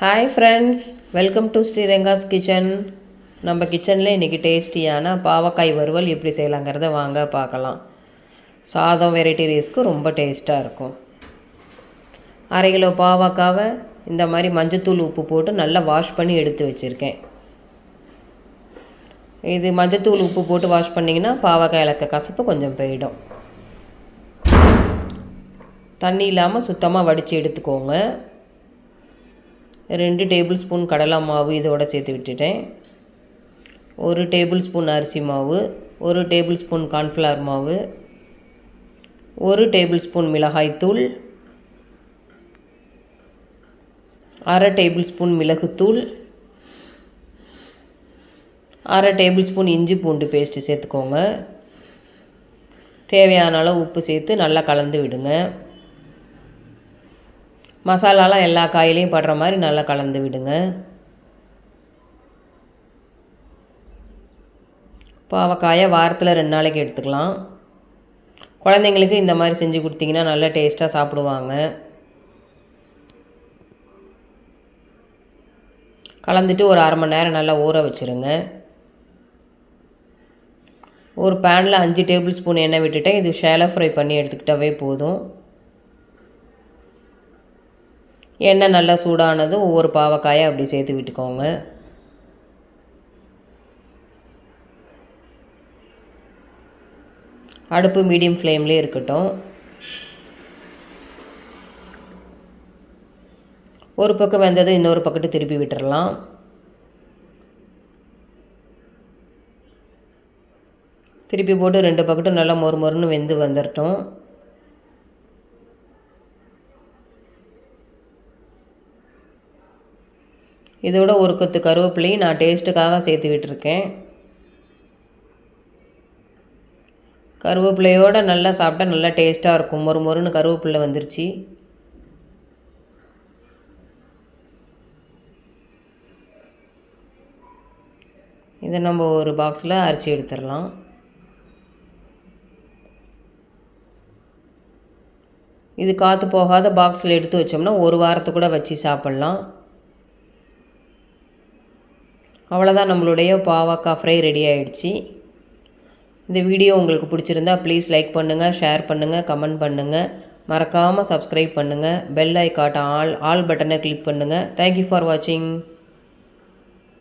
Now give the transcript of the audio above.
Hi friends welcome to Sriranga's kitchen நம்ம கிச்சனில் இன்றைக்கி டேஸ்டியான பாவக்காய் வறுவல் எப்படி செய்யலாங்கிறத வாங்க பார்க்கலாம். சாதம் வெரைட்டி ரைஸ்க்கு ரொம்ப டேஸ்ட்டாக இருக்கும். அரை கிலோ பாவக்காவை இந்த மாதிரி மஞ்சத்தூள் உப்பு போட்டு நல்லா வாஷ் பண்ணி எடுத்து வச்சுருக்கேன். இது மஞ்சத்தூள் உப்பு போட்டு வாஷ் பண்ணிங்கன்னா பாவக்காய் இலக்க கசப்பு கொஞ்சம் போயிடும். தண்ணி இல்லாமல் சுத்தமாக வடித்து எடுத்துக்கோங்க. ரெண்டு டேபிள் ஸ்பூன் கடலை மாவு இதோட சேர்த்து விட்டுட்டேன். ஒரு டேபிள் ஸ்பூன் அரிசி மாவு ஒரு டேபிள் ஸ்பூன் கார்ன்ஃப்ளவர் மாவு ஒரு டேபிள் ஸ்பூன் மிளகாய்த்தூள் அரை டேபிள் ஸ்பூன் மிளகுத்தூள் அரை டேபிள் ஸ்பூன் இஞ்சி பூண்டு பேஸ்ட்டு சேர்த்துக்கோங்க. தேவையான அளவு உப்பு சேர்த்து நல்லா கலந்து விடுங்க. மசாலாலாம் எல்லா காயிலையும் படுற மாதிரி நல்லா கலந்து விடுங்க. பாவக்காயை வாரத்தில் ரெண்டு நாளைக்கு எடுத்துக்கலாம். குழந்தைங்களுக்கு இந்த மாதிரி செஞ்சு கொடுத்தீங்கன்னா நல்லா டேஸ்ட்டாக சாப்பிடுவாங்க. கலந்துட்டு ஒரு அரை மணி நேரம் நல்லா ஊற வச்சுருங்க. ஒரு பேனில் அஞ்சு டேபிள் ஸ்பூன் எண்ணெய் விட்டுட்டேன். இது ஷேலை ஃப்ரை பண்ணி எடுத்துக்கிட்டாவே போதும். எண்ணெய் நல்லா சூடானதும் ஒவ்வொரு பாவக்காயை அப்படி சேர்த்து விட்டுக்கோங்க. அடுப்பு மீடியம் ஃப்ளேம்லேயே இருக்கட்டும். ஒரு பக்கம் வெந்தது இன்னொரு பக்கத்து திருப்பி விட்டுறலாம். திருப்பி போட்டு ரெண்டு பக்கட்டும் நல்லா மொறு மொறுன்னு வெந்து வந்துடட்டும் இதோட ஒரு கொத்து கருவேப்பிலையும் நான் டேஸ்ட்டுக்காக சேர்த்து விட்டுருக்கேன். கருவேப்பிலையோடு நல்லா சாப்பிட்டா நல்லா டேஸ்ட்டாக இருக்கும். மொறு மொறுன்னு கருவேப்பிலை வந்துருச்சு. இதை நம்ம ஒரு பாக்ஸில் அரைச்சி எடுத்துடலாம். இது காற்று போகாத பாக்ஸில் எடுத்து வச்சோம்னா ஒரு வாரத்துக்கு கூட வச்சு சாப்பிட்லாம். அவ்வளோதான் நம்மளுடைய பாவக்காய் ஃப்ரை ரெடி ஆகிடுச்சு இந்த வீடியோ உங்களுக்கு பிடிச்சிருந்தா ப்ளீஸ் லைக் பண்ணுங்கள் ஷேர் பண்ணுங்கள் கமெண்ட் பண்ணுங்கள் மறக்காமல் சப்ஸ்கிரைப் பண்ணுங்கள் பெல் ஐக்காட்ட ஆல் ஆல் பட்டனை கிளிக் பண்ணுங்கள் தேங்க்யூ ஃபார் வாட்சிங்